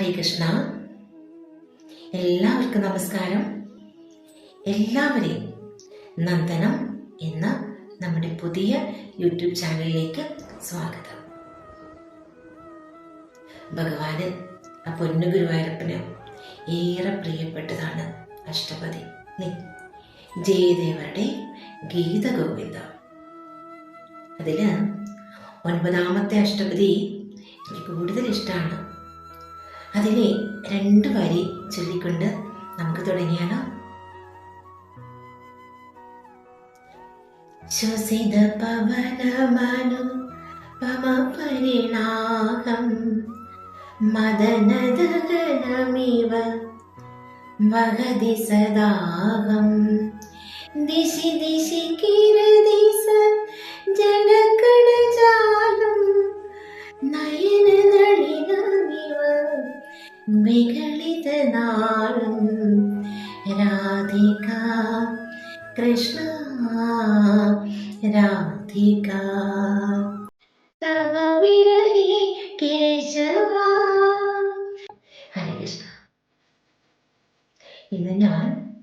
ഹരേ കൃഷ്ണ. എല്ലാവർക്കും നമസ്കാരം. എല്ലാവരെയും നന്ദനം എന്ന നമ്മുടെ പുതിയ യൂട്യൂബ് ചാനലിലേക്ക് സ്വാഗതം. ഭഗവാന് ആ പൊന്നു ഗുരുവായൂരപ്പന് ഏറെ പ്രിയപ്പെട്ടതാണ് അഷ്ടപതി. ജയദേവരുടെ ഗീത ഗോവിന്ദ. അതിൽ ഒൻപതാമത്തെ അഷ്ടപതി എനിക്ക് കൂടുതൽ ഇഷ്ടമാണ് അതിലെ രണ്ട് വരി ചൊല്ലിക്കൊണ്ട് നമുക്ക് തുടങ്ങിയാലോ? ശ്വസിത പവനമനു പമ പരിണാഹം മദനദഗനമിവ വഹതി സദാഹം ദിശി ദിശി കിരദിസ ജലകണജാലം വികളിതനാളും രാധിക കൃഷ്ണ രാധിക. തവ കേശവ. ഹരേ കൃഷ്ണ. ഇന്ന് ഞാൻ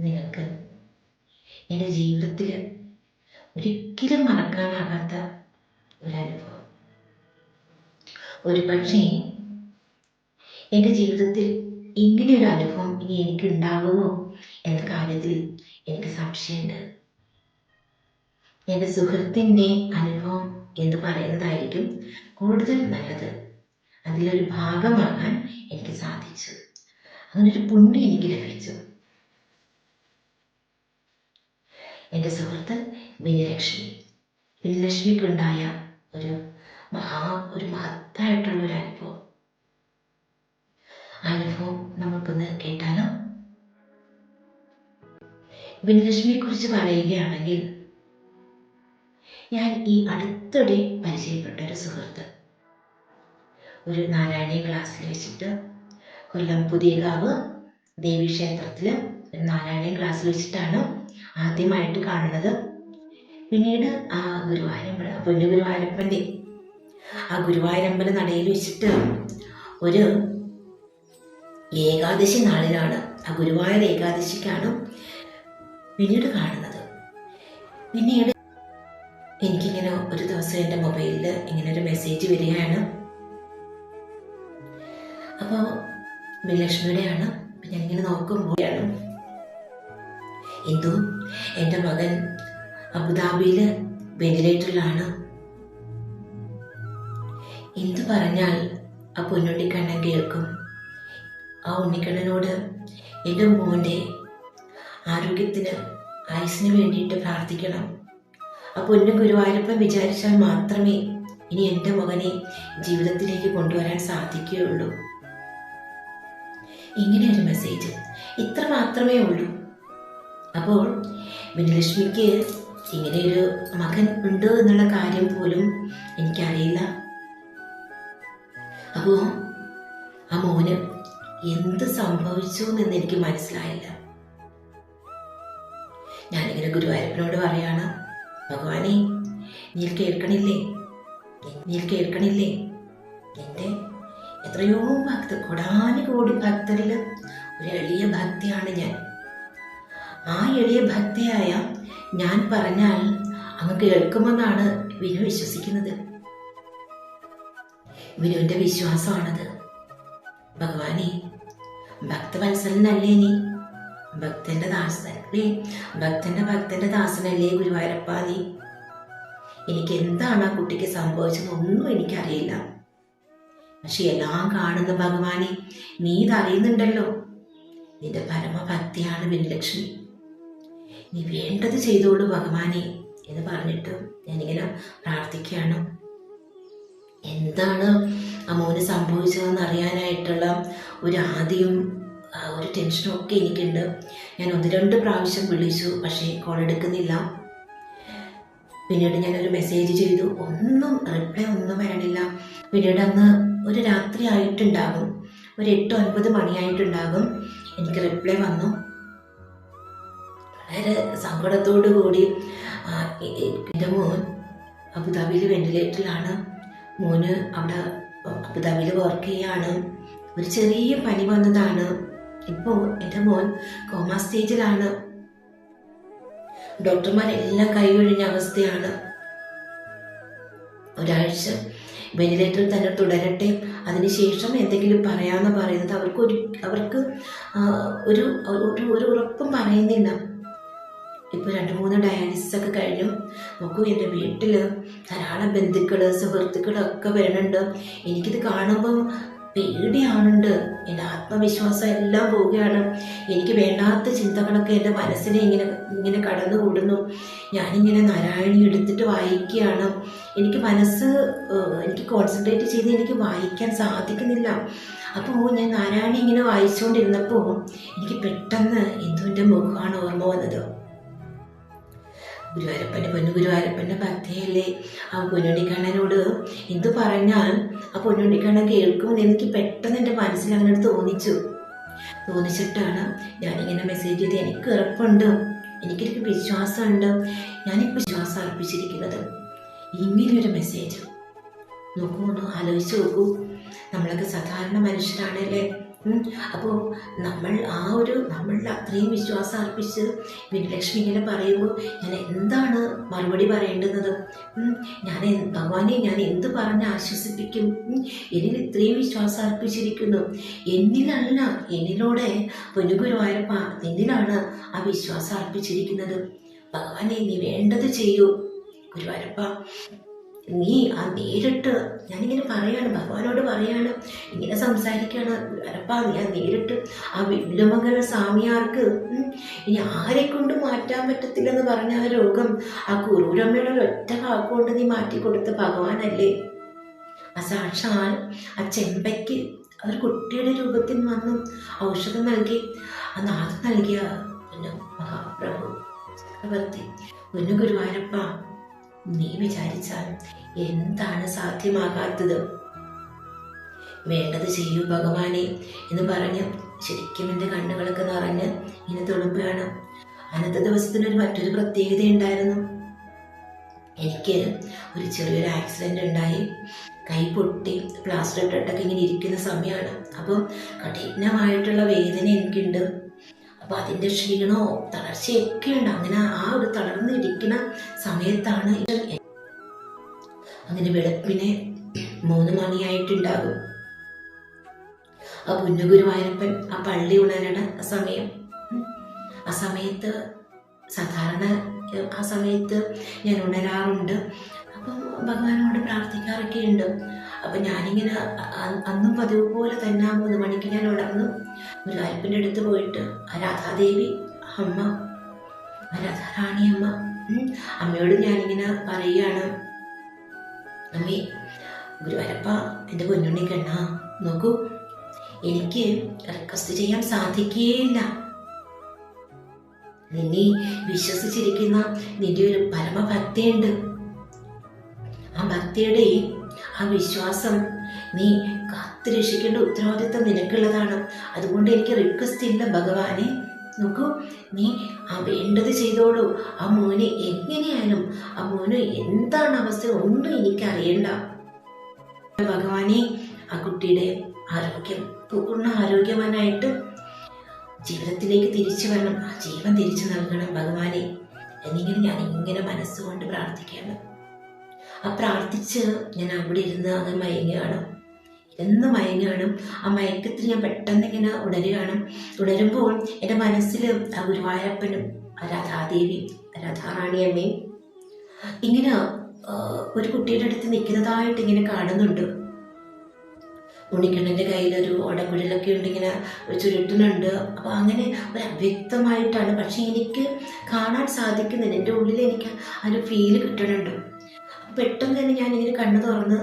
നിങ്ങൾക്ക് എന്റെ ജീവിതത്തിൽ ഒരിക്കലും മറക്കാനാകാത്ത ഒരനുഭവം. ഒരു പക്ഷേ എന്റെ ജീവിതത്തിൽ ഇങ്ങനെ ഒരു അനുഭവം ഇനി എനിക്ക് ഉണ്ടാകുമോ എന്ന കാര്യത്തിൽ എനിക്ക് സംശയമുണ്ട്. എന്റെ സുഹൃത്തിന്റെ അനുഭവം എന്ന് പറയുന്നതായിരിക്കും കൂടുതൽ നല്ലത്. അതിലൊരു ഭാഗമാകാൻ എനിക്ക് സാധിച്ചു. അങ്ങനൊരു പുണ്യം എനിക്ക് ലഭിച്ചു. എന്റെ സുഹൃത്ത് വിജയലക്ഷ്മി വിജയലക്ഷ്മിക്കുണ്ടായ ഒരു മഹാ ഒരു മഹത്തായിട്ടുള്ള വിനലക്ഷ്മിയെ കുറിച്ച് പറയുകയാണെങ്കിൽ ഞാൻ ഈ അടുത്തിടെ പരിചയപ്പെട്ട ഒരു സുഹൃത്ത്. ഒരു നാരായണീയ ക്ലാസ്സിൽ വെച്ചിട്ട് കൊല്ലം പുതിയകാവ് ദേവീക്ഷേത്രത്തിൽ ഒരു നാരായണീയ ക്ലാസ്സിൽ വെച്ചിട്ടാണ് ആദ്യമായിട്ട് കാണുന്നത്. പിന്നീട് ആ ഗുരുവായൂരമ്പല പൊന്നു ഗുരുവായൂരപ്പന്റെ ആ ഗുരുവായൂരമ്പല നടയിൽ വെച്ചിട്ട് ഒരു ഏകാദശി നാളിലാണ് ആ ഗുരുവായൂർ ഏകാദശിക്കാണ് പിന്നീട് കാണുന്നത്. പിന്നീട് എനിക്കിങ്ങനെ ഒരു ദിവസം എന്റെ മൊബൈലിൽ ഇങ്ങനെ ഒരു മെസ്സേജ് വരികയാണ്. അപ്പോൾ വിലക്ഷ്മിയുടെയാണ്. ഞാനിങ്ങനെ നോക്കുമ്പോഴാണ് എന്തോ എന്റെ മകൻ അബുദാബിയിൽ വെന്റിലേറ്ററിലാണ്. എന്ത് പറഞ്ഞാൽ ആ പൊന്നുണ്ണിക്കണ്ണൻ കേൾക്കും. ആ ഉണ്ണിക്കണ്ണനോട് എന്റെ മോന്റെ ആരോഗ്യത്തിന് ആയുസിന് വേണ്ടിയിട്ട് പ്രാർത്ഥിക്കണം. ആ പൊന്നു ഗുരുവായൂരപ്പൻ വിചാരിച്ചാൽ മാത്രമേ ഇനി എന്റെ മകനെ ജീവിതത്തിലേക്ക് കൊണ്ടുവരാൻ സാധിക്കുകയുള്ളൂ. ഇങ്ങനെ ഒരു മെസ്സേജ് ഇത്ര മാത്രമേ ഉള്ളൂ. അപ്പോൾ വിനലക്ഷ്മിക്ക് ഇങ്ങനെ ഒരു മകൻ ഉണ്ട് എന്നുള്ള കാര്യം പോലും എനിക്കറിയില്ല. അപ്പോൾ ആ മോന് എന്ത് സംഭവിച്ചു എന്ന് എനിക്ക് മനസ്സിലായില്ല. ഗുരുവായൂരപ്പനോട് പറയാണ് ഭഗവാനെ നീ കേൾക്കണില്ലേ? നീ കേൾക്കണില്ലേ? എന്റെ എത്രയോ ഭക്തർ കോടാനുകോടി ഭക്തരിൽ ഒരു എളിയ ഭക്തിയാണ് ഞാൻ. ആ എളിയ ഭക്തിയായ ഞാൻ പറഞ്ഞാൽ അങ്ങ് കേൾക്കുമെന്നാണ് വിനു വിശ്വസിക്കുന്നത്. വിനുവിന്റെ വിശ്വാസമാണത്. ഭഗവാനെ ഭക്തവത്സലനല്ലേ നീ? ഭക്തന്റെ ദാസനല്ലേ? ഭക്തന്റെ ഭക്തന്റെ ദാസനല്ലേ ഗുരുവായൂരപ്പ നീ? എനിക്ക് എന്താണ് ആ കുട്ടിക്ക് സംഭവിച്ചതെന്നൊന്നും എനിക്കറിയില്ല. പക്ഷെ എല്ലാം കാണുന്ന ഭഗവാനെ. നീ ഇതറിയുന്നുണ്ടല്ലോ നിന്റെ പരമഭക്തിയാണ് വിനലക്ഷ്മി നീ വേണ്ടത് ചെയ്തോളൂ ഭഗവാനെ എന്ന് പറഞ്ഞിട്ട് ഞാനിങ്ങനെ പ്രാർത്ഥിക്കുകയാണ്. എന്താണ് ആ മോന് സംഭവിച്ചതെന്ന് അറിയാനായിട്ടുള്ള ഒരു ആദ്യം ആ ഒരു ഒക്കെ എനിക്കുണ്ട്. ഞാൻ ഒന്ന് രണ്ട് പ്രാവശ്യം വിളിച്ചു പക്ഷേ കോൾ എടുക്കുന്നില്ല. പിന്നീട് ഞാനൊരു മെസ്സേജ് ചെയ്തു. ഒന്നും റിപ്ലൈ ഒന്നും വരണില്ല. പിന്നീട് അന്ന് ഒരു രാത്രി ആയിട്ടുണ്ടാകും. ഒരു എട്ട് ഒൻപത് മണിയായിട്ടുണ്ടാകും. എനിക്ക് റിപ്ലൈ വന്നു. വളരെ സങ്കടത്തോടു കൂടി എന്റെ മോൻ അബുദാബിയിൽ വെന്റിലേറ്ററിലാണ് മോന് അവിടെ അബുദാബിയിൽ വർക്ക് ചെയ്യാണ്. ഒരു ചെറിയ പനി വന്നതാണ്. ഇപ്പോൾ എന്റെ മോൻ കോമ സ്റ്റേജിലാണ്. ഡോക്ടർമാർ ഡോക്ടർമാരെല്ലാം കൈയൊഴിഞ്ഞ അവസ്ഥയാണ്. ഒരാഴ്ച വെന്റിലേറ്ററിൽ തന്നെ തുടരട്ടെ അതിനുശേഷം എന്തെങ്കിലും പറയാമെന്ന് പറയുന്നത് അവർക്ക് ഒരു അവർക്ക് ഒരു ഒരു ഉറപ്പും പറയുന്നില്ല. ഇപ്പോൾ രണ്ട് മൂന്ന് ഡയാലിസിസ് ഒക്കെ കഴിഞ്ഞു. നോക്കൂ എന്റെ വീട്ടിൽ ധാരാളം ബന്ധുക്കൾ സുഹൃത്തുക്കളൊക്കെ വരുന്നുണ്ട്. എനിക്കിത് കാണുമ്പോൾ പേടിയാവുന്നുണ്ട് എന്റെ ആത്മവിശ്വാസം എല്ലാം പോവുകയാണ്. എനിക്ക് വേണ്ടാത്ത ചിന്തകളൊക്കെ എന്റെ മനസ്സിനെ ഇങ്ങനെ ഇങ്ങനെ കടന്നു കൂടുന്നു ഞാനിങ്ങനെ നാരായണി എടുത്തിട്ട് വായിക്കുകയാണ്. എനിക്ക് മനസ്സ് എനിക്ക് കോൺസെൻട്രേറ്റ് ചെയ്ത് എനിക്ക് വായിക്കാൻ സാധിക്കുന്നില്ല. അപ്പോൾ ഞാൻ നാരായണി ഇങ്ങനെ വായിച്ചുകൊണ്ടിരുന്നപ്പോൾ എനിക്ക് പെട്ടെന്ന് എന്തുവിന്റെ മുഖമാണ് ഓർമ്മ വന്നത്. ഗുരുവായൂരപ്പന്റെ പൊന്നു ഗുരുവായൂരപ്പന്റെ ഭക്തിയല്ലേ ആ പൊന്നുണ്ണിക്കണ്ണനോട് എന്തു പറഞ്ഞാൽ ആ പൊന്നുണ്ണിക്കണ്ണൻ കേൾക്കുമെന്ന് എനിക്ക് പെട്ടെന്ന് എന്റെ മനസ്സിൽ അങ്ങനെ തോന്നിച്ചു. തോന്നിച്ചിട്ടാണ് ഞാനിങ്ങനെ മെസ്സേജ് ചെയ്ത് എനിക്ക് ഉറപ്പുണ്ട്. എനിക്കൊരു വിശ്വാസമുണ്ട്. ഞാനിപ്പോൾ വിശ്വാസം അർപ്പിച്ചിരിക്കുന്നത്. ഇങ്ങനെയൊരു മെസ്സേജ് നോക്കൂ ആലോചിച്ച് നോക്കൂ. നമ്മളൊക്കെ സാധാരണ മനുഷ്യരാണല്ലേ? അപ്പോൾ നമ്മൾ ആ ഒരു നമ്മളുടെ അത്രയും വിശ്വാസം അർപ്പിച്ച് വിനലക്ഷ്മി ഇങ്ങനെ പറയുമ്പോൾ ഞാൻ എന്താണ് മറുപടി പറയേണ്ടുന്നത് ഞാൻ ഭഗവാനെ ഞാൻ എന്ത് പറഞ്ഞ് ആശ്വസിപ്പിക്കും? എന്നിൽ ഇത്രയും വിശ്വാസം അർപ്പിച്ചിരിക്കുന്നു. എന്നിലല്ല എന്നിലൂടെ പൊന്നുഗുരുവായൂരപ്പ എന്നിലാണ് ആ വിശ്വാസം അർപ്പിച്ചിരിക്കുന്നത്. ഭഗവാനെ നീ വേണ്ടത് ചെയ്യൂ. ഗുരുവായൂരപ്പ നീ ആ നേരിട്ട് ഞാനിങ്ങനെ പറയാണ് ഭഗവാനോട് പറയാണ് ഇങ്ങനെ സംസാരിക്കുകയാണ്. അരപ്പാ നീ ആ നേരിട്ട് ആ വില്ലുമംഗല സ്വാമിയാർക്ക് ഇനി ആരെ കൊണ്ട് മാറ്റാൻ പറ്റത്തില്ലെന്ന് പറഞ്ഞ ആ രോഗം ആ കുറൂരമ്മയുടെ ഒറ്റ കാക്കുകൊണ്ട് നീ മാറ്റി കൊടുത്ത ഭഗവാനല്ലേ? ആ സാക്ഷാൽ ആ ചെമ്പയ്ക്ക് ഒരു കുട്ടിയുടെ രൂപത്തിൽ വന്ന് ഔഷധം നൽകി ആ നാഥം നൽകിയ മഹാപ്രഭു ചക്രവർത്തി പൊന്നു ഗുരുവായൂരപ്പ നീ വിചാരിച്ചാൽ എന്താണ് സാധ്യമാകാത്തത്? വേണ്ടത് ചെയ്യൂ ഭഗവാനെ എന്ന് പറഞ്ഞ് ശരിക്കും എന്റെ കണ്ണുകളൊക്കെ നിറഞ്ഞ് ഇങ്ങനെ തുളുമ്പുകയാണ് അന്നത്തെ ദിവസത്തിന് ഒരു മറ്റൊരു പ്രത്യേകത ഉണ്ടായിരുന്നു. എനിക്ക് ഒരു ചെറിയൊരു ആക്സിഡന്റ് ഉണ്ടായി. കൈ പൊട്ടി പ്ലാസ്റ്റർ ഇട്ടിട്ടൊക്കെ ഇങ്ങനെ ഇരിക്കുന്ന സമയമാണ്. അപ്പം കഠിനമായിട്ടുള്ള വേദന എനിക്കുണ്ട്. അപ്പോൾ അതിന്റെ ക്ഷീണമോ തളർച്ചയൊക്കെ ഉണ്ട്. അങ്ങനെ ആ ഒരു തളർന്നിരിക്കുന്ന സമയത്താണ് അങ്ങനെ വെളുപ്പിനെ മൂന്ന് മണിയായിട്ടുണ്ടാകും. ആ പുന്നഗുരുവായൂരപ്പൻ ആ പള്ളി ഉണരണ സമയം. ആ സമയത്ത് സാധാരണ ആ സമയത്ത് ഞാൻ ഉണരാറുണ്ട്. അപ്പം ഭഗവാനോട് പ്രാർത്ഥിക്കാറൊക്കെ ഉണ്ട് അപ്പം ഞാനിങ്ങനെ അന്നും പതിവ് പോലെ തന്നെ ആ മൂന്ന് മണിക്ക് ഞാൻ ഉണർന്നു. ഗുരുവായൂരപ്പന്റെ അടുത്ത് പോയിട്ട് ആ രാധാദേവി അമ്മ രാധാറാണി അമ്മ അമ്മയോട് ഞാനിങ്ങനെ പറയുകയാണ്. അമ്മേ ഗുരുവായൂരപ്പ എന്റെ പൊന്നുണ്ണി കണ്ണ നോക്കൂ എനിക്ക് റിക്വസ്റ്റ് ചെയ്യാൻ സാധിക്കുകയില്ല. നിന്നെ വിശ്വസിച്ചിരിക്കുന്ന നിന്റെ ഒരു പരമഭക്തിയുണ്ട്. ആ ഭക്തിയുടെ ആ വിശ്വാസം നീ കാത്തു രക്ഷിക്കേണ്ട ഉത്തരവാദിത്തം നിനക്കുള്ളതാണ്. അതുകൊണ്ട് എനിക്ക് റിക്വസ്റ്റ് ഇല്ല ഭഗവാനെ. നോക്കൂ നീ ആ വേണ്ടത് ചെയ്തോളൂ. ആ മോനെ എങ്ങനെയായാലും ആ മോന് എന്താണ് അവസ്ഥ ഒന്നും എനിക്ക് അറിയണ്ട ഭഗവാനെ ആ കുട്ടിയുടെ ആരോഗ്യം പൂർണ ആരോഗ്യവാനായിട്ട് ജീവിതത്തിലേക്ക് തിരിച്ചു വരണം. ആ ജീവൻ തിരിച്ചു നൽകണം ഭഗവാനെ. എന്നിങ്ങനെ ഞാൻ ഇങ്ങനെ മനസ്സുകൊണ്ട് പ്രാർത്ഥിക്കുകയാണ്. ആ പ്രാർത്ഥിച്ച് ഞാൻ അവിടെ ഇരുന്ന് അങ്ങ് മയങ്ങുകയാണ്. ഇരുന്ന് മയങ്ങുകയാണ്. ആ മയക്കത്തിൽ ഞാൻ പെട്ടെന്ന് ഇങ്ങനെ ഉണരുകയാണ്. ഉണരുമ്പോൾ എന്റെ മനസ്സിൽ ആ ഗുരുവായൂരപ്പനും രാധാദേവി രാധാദേവി രാധാറാണിയമ്മയും ഇങ്ങനെ ഒരു കുട്ടിയുടെ അടുത്ത് നിൽക്കുന്നതായിട്ട് ഇങ്ങനെ കാണുന്നുണ്ട്. ഉണ്ണിക്കണ്ണന്റെ കയ്യിലൊരു ഓടക്കുഴലൊക്കെ ഉണ്ട് ഇങ്ങനെ ചുരുട്ടുന്നുണ്ട്. അപ്പോൾ അങ്ങനെ ഒരു അവ്യക്തമായിട്ടാണ്. പക്ഷേ എനിക്ക് കാണാൻ സാധിക്കുന്നില്ല. എന്റെ ഉള്ളിൽ എനിക്ക് ആ ഒരു ഫീൽ കിട്ടുന്നുണ്ട്. പെട്ടെന്ന് തന്നെ ഞാനിങ്ങനെ കണ്ണു തുറന്ന്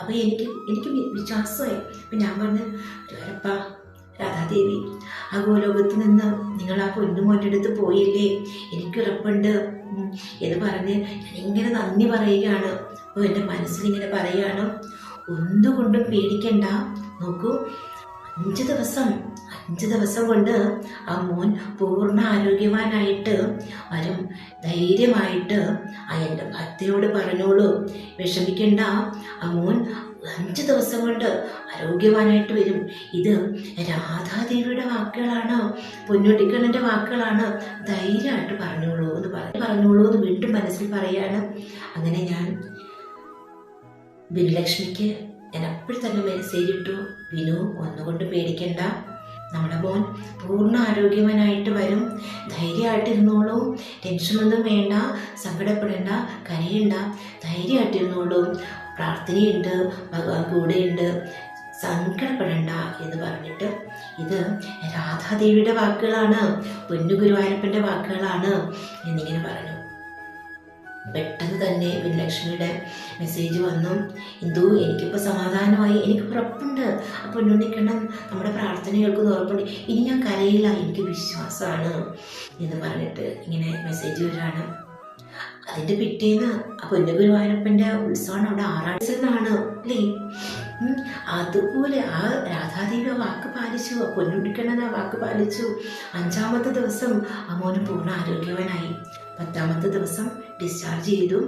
അപ്പോൾ എനിക്ക് എനിക്ക് വിശ്വാസമായി. അപ്പം ഞാൻ പറഞ്ഞു "ഗുരുവായൂരപ്പ രാധാദേവി ആ ഗോലോകത്ത് നിന്ന് നിങ്ങൾ ആ പൊന്നുമോന്റെ അടുത്ത് പോയില്ലേ? എനിക്കുറപ്പുണ്ട് എന്ന് പറഞ്ഞ് ഇങ്ങനെ നന്ദി പറയുകയാണ്. അപ്പോൾ എന്റെ മനസ്സിലിങ്ങനെ പറയുകയാണ് ഒന്നുകൊണ്ടും പേടിക്കണ്ട. നോക്കൂ അഞ്ച് ദിവസം അഞ്ച് ദിവസം കൊണ്ട് ആ മോൻ പൂർണ ആരോഗ്യവാനായിട്ട് വരും. ധൈര്യമായിട്ട് ആ എന്റെ ഭക്തിയോട് പറഞ്ഞോളൂ. വിഷമിക്കണ്ട. ആ മോൻ അഞ്ച് ദിവസം കൊണ്ട് ആരോഗ്യവാനായിട്ട് വരും. ഇത് രാധാദേവിയുടെ വാക്കുകളാണ്. പൊന്നുട്ടിക്കണ്ണന്റെ വാക്കുകളാണ്. ധൈര്യമായിട്ട് പറഞ്ഞോളൂ എന്ന് പറഞ്ഞു പറഞ്ഞോളൂ എന്ന് വീണ്ടും മനസ്സിൽ പറയാണ്. അങ്ങനെ ഞാൻ ബിനുലക്ഷ്മിക്ക് ഞാൻ അപ്പോൾ തന്നെ മെസ്സേജ് ഇട്ടു. വിനു ഒന്നുകൊണ്ട് പേടിക്കണ്ട. നമ്മുടെ മോൻ പൂർണ ആരോഗ്യവാനായിട്ട് വരും. ധൈര്യമായിട്ടിരുന്നോളൂ. ടെൻഷനൊന്നും വേണ്ട. സങ്കടപ്പെടേണ്ട. കരയണ്ട. ധൈര്യമായിട്ടിരുന്നോളൂ. പ്രാർത്ഥനയുണ്ട്. ഭഗവാൻ കൂടെയുണ്ട്. സങ്കടപ്പെടണ്ട എന്ന് പറഞ്ഞിട്ട് ഇത് രാധാദേവിയുടെ വാക്കുകളാണ്. പൊന്നു ഗുരുവായൂരപ്പന്റെ വാക്കുകളാണ് എന്നിങ്ങനെ പറഞ്ഞു. പെട്ടെന്ന് തന്നെ വിനലക്ഷ്മിയുടെ മെസ്സേജ് വന്നു. ഇന്ദു എനിക്കിപ്പോൾ സമാധാനമായി എനിക്ക് ഉറപ്പുണ്ട്. അപ്പോൾ ഉണ്ണിക്കണം നമ്മുടെ പ്രാർത്ഥനകൾക്ക് ഉറപ്പുണ്ട്. ഇനി ഞാൻ കരയില്ല. എനിക്ക് വിശ്വാസമാണ്. എന്ന് പറഞ്ഞിട്ട് ഇങ്ങനെ മെസ്സേജ് വരികയാണ്. അതിന്റെ പിറ്റേന്ന് ആ പൊന്നു ഗുരുവായൂരപ്പന്റെ ഉത്സവമാണ്. അവിടെ ആറാഴ്ചന്നാണ് അല്ലേ? അതുപോലെ ആ രാധാദേവി ആ വാക്ക് പാലിച്ചു. ആ പൊന്നുണ്ണിക്കണ്ണൻ ആ വാക്ക് പാലിച്ചു. അഞ്ചാമത്തെ ദിവസം ആ മോന് പൂർണ ആരോഗ്യവാനായി. പത്താമത്തെ ദിവസം ഡിസ്ചാർജ് ചെയ്തു.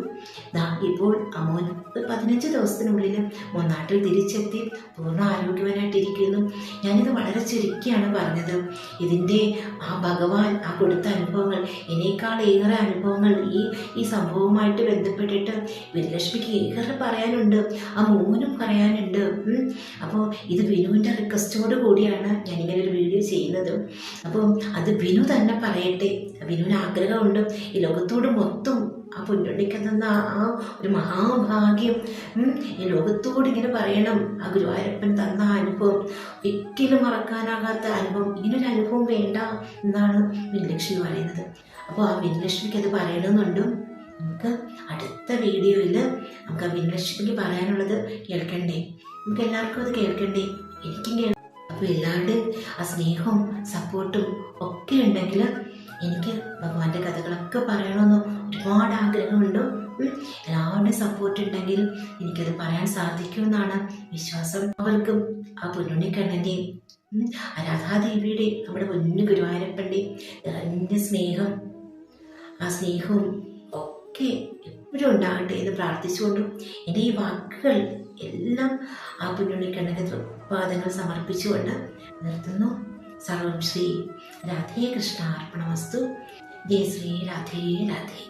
ദാ ഇപ്പോൾ അമോൻ ഒരു പതിനഞ്ച് ദിവസത്തിനുള്ളിൽ മൂന്നാട്ടിൽ തിരിച്ചെത്തി. പൂർണ ആരോഗ്യവാനായിട്ടിരിക്കുന്നു. ഞാനിത് വളരെ ചുരുക്കിയാണ് പറഞ്ഞത്. ഇതിന്റെ ആ ഭഗവാൻ ആ കൊടുത്ത അനുഭവങ്ങൾ എന്നേക്കാൾ ഏറെ അനുഭവങ്ങൾ ഈ ഈ സംഭവവുമായിട്ട് ബന്ധപ്പെട്ടിട്ട് വിനലക്ഷ്മിക്ക് ഏറെ പറയാനുണ്ട്. ആ മോനും പറയാനുണ്ട്. അപ്പോൾ ഇത് വിനുവിന്റെ റിക്വസ്റ്റോട് കൂടിയാണ് ഞാനിങ്ങനെ ഒരു വീഡിയോ ചെയ്യുന്നത്. അപ്പോൾ അത് വിനു തന്നെ പറയട്ടെ. വിനുവിന് ആഗ്രഹമുണ്ട്. ഈ ലോകത്തോട് മൊത്തം ആ പൊന്നുണ്ണിക്ക് ആ- ഒരു മഹാഭാഗ്യം. ഈ ലോകത്തോട് ഇങ്ങനെ പറയണം. ആ ഗുരുവായൂരപ്പൻ തന്ന അനുഭവം. ഒരിക്കലും മറക്കാനാകാത്ത അനുഭവം. ഇങ്ങനൊരു അനുഭവം വേണ്ട എന്നാണ് വിനലക്ഷ്മി പറയുന്നത്. അപ്പോൾ ആ വിനലക്ഷ്മിക്ക് അത് പറയണമെന്നുണ്ട്. നമുക്ക് അടുത്ത വീഡിയോയിൽ നമുക്ക് ആ വിനലക്ഷ്മിക്ക് പറയാനുള്ളത് കേൾക്കണ്ടേ? നമുക്ക് എല്ലാവർക്കും അത് കേൾക്കണ്ടേ? എനിക്കും കേൾക്കാം അപ്പോൾ എല്ലാവരുടെയും ആ സ്നേഹവും സപ്പോർട്ടും ഒക്കെ ഉണ്ടെങ്കിൽ എനിക്ക് ഭഗവാന്റെ കഥകളൊക്കെ പറയണമെന്ന് ഒരുപാട് ആഗ്രഹമുണ്ട്. എല്ലാവരുടെയും സപ്പോർട്ട് ഉണ്ടെങ്കിൽ എനിക്കത് പറയാൻ സാധിക്കുമെന്നാണ് വിശ്വാസം അവർക്കും ആ പൊന്നുണ്ണിക്കണ്ണന്റെയും രാധാദേവിയുടെ നമ്മുടെ പൊന്നു ഗുരുവായൂരപ്പന്റെയും നിറഞ്ഞ സ്നേഹം ആ സ്നേഹവും ഒക്കെ എപ്പോഴും ഉണ്ടാകട്ടെ എന്ന് പ്രാർത്ഥിച്ചുകൊണ്ടും എന്റെ ഈ വാക്കുകൾ എല്ലാം ആ പൊന്നുണ്ണിക്കണ്ണന്റെ പാദങ്ങൾ സമർപ്പിച്ചുകൊണ്ട് നിർത്തുന്നു. సర్వం శ్రీ రాధే కృష్ణార్పణ వస్తు జయ శ్రీ రాధే రాధే